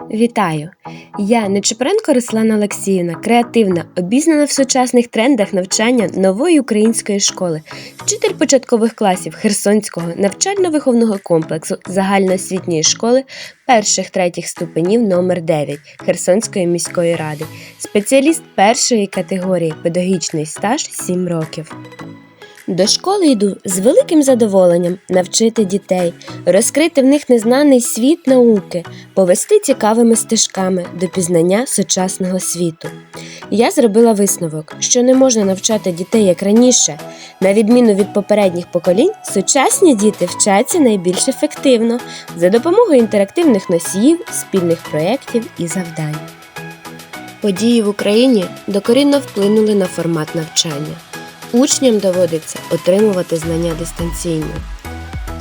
Вітаю! Я Нечепоренко Руслана Олексіївна, креативна, обізнана в сучасних трендах навчання нової української школи, вчитель початкових класів Херсонського навчально-виховного комплексу загальноосвітньої школи перших третіх ступенів номер 9 Херсонської міської ради, спеціаліст першої категорії педагогічний стаж 7 років. До школи йду з великим задоволенням навчити дітей, розкрити в них незнаний світ науки, повести цікавими стежками до пізнання сучасного світу. Я зробила висновок, що не можна навчати дітей як раніше. На відміну від попередніх поколінь, сучасні діти вчаться найбільш ефективно за допомогою інтерактивних носіїв, спільних проєктів і завдань. Події в Україні докорінно вплинули на формат навчання. Учням доводиться отримувати знання дистанційно.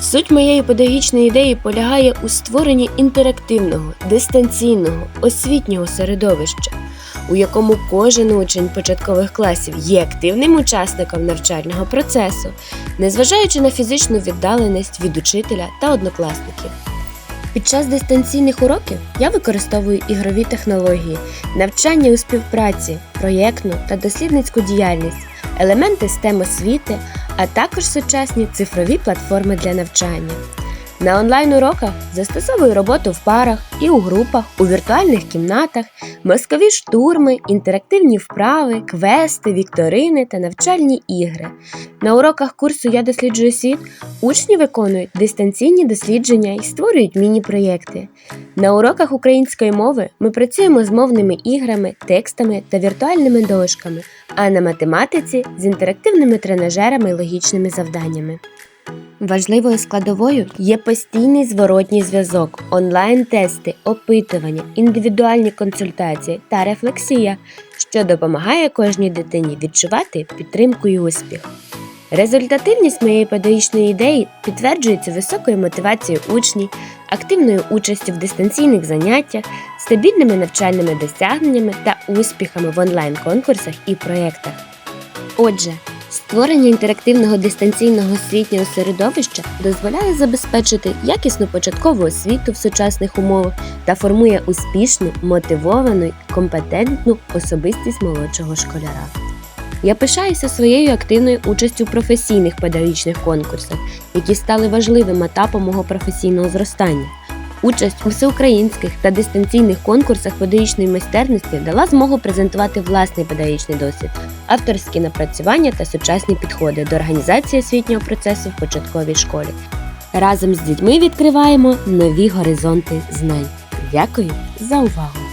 Суть моєї педагогічної ідеї полягає у створенні інтерактивного, дистанційного, освітнього середовища, у якому кожен учень початкових класів є активним учасником навчального процесу, незважаючи на фізичну віддаленість від учителя та однокласників. Під час дистанційних уроків я використовую ігрові технології, навчання у співпраці, проєктну та дослідницьку діяльність, елементи STEM освіти, а також сучасні цифрові платформи для навчання. На онлайн-уроках застосовую роботу в парах і у групах, у віртуальних кімнатах, мозкові штурми, інтерактивні вправи, квести, вікторини та навчальні ігри. На уроках курсу Я досліджую світ учні виконують дистанційні дослідження і створюють міні-проєкти. На уроках української мови ми працюємо з мовними іграми, текстами та віртуальними дошками, а на математиці з інтерактивними тренажерами і логічними завданнями. Важливою складовою є постійний зворотній зв'язок, онлайн-тести, опитування, індивідуальні консультації та рефлексія, що допомагає кожній дитині відчувати підтримку і успіх. Результативність моєї педагогічної ідеї підтверджується високою мотивацією учнів, активною участю в дистанційних заняттях, стабільними навчальними досягненнями та успіхами в онлайн-конкурсах і проєктах. Отже, Створення інтерактивного дистанційного освітнього середовища дозволяє забезпечити якісну початкову освіту в сучасних умовах та формує успішну, мотивовану компетентну особистість молодшого школяра. Я пишаюся своєю активною участю у професійних педагогічних конкурсах, які стали важливим етапом мого професійного зростання. Участь у всеукраїнських та дистанційних конкурсах педагогічної майстерності дала змогу презентувати власний педагогічний досвід, авторські напрацювання та сучасні підходи до організації освітнього процесу в початковій школі. Разом з дітьми відкриваємо нові горизонти знань. Дякую за увагу!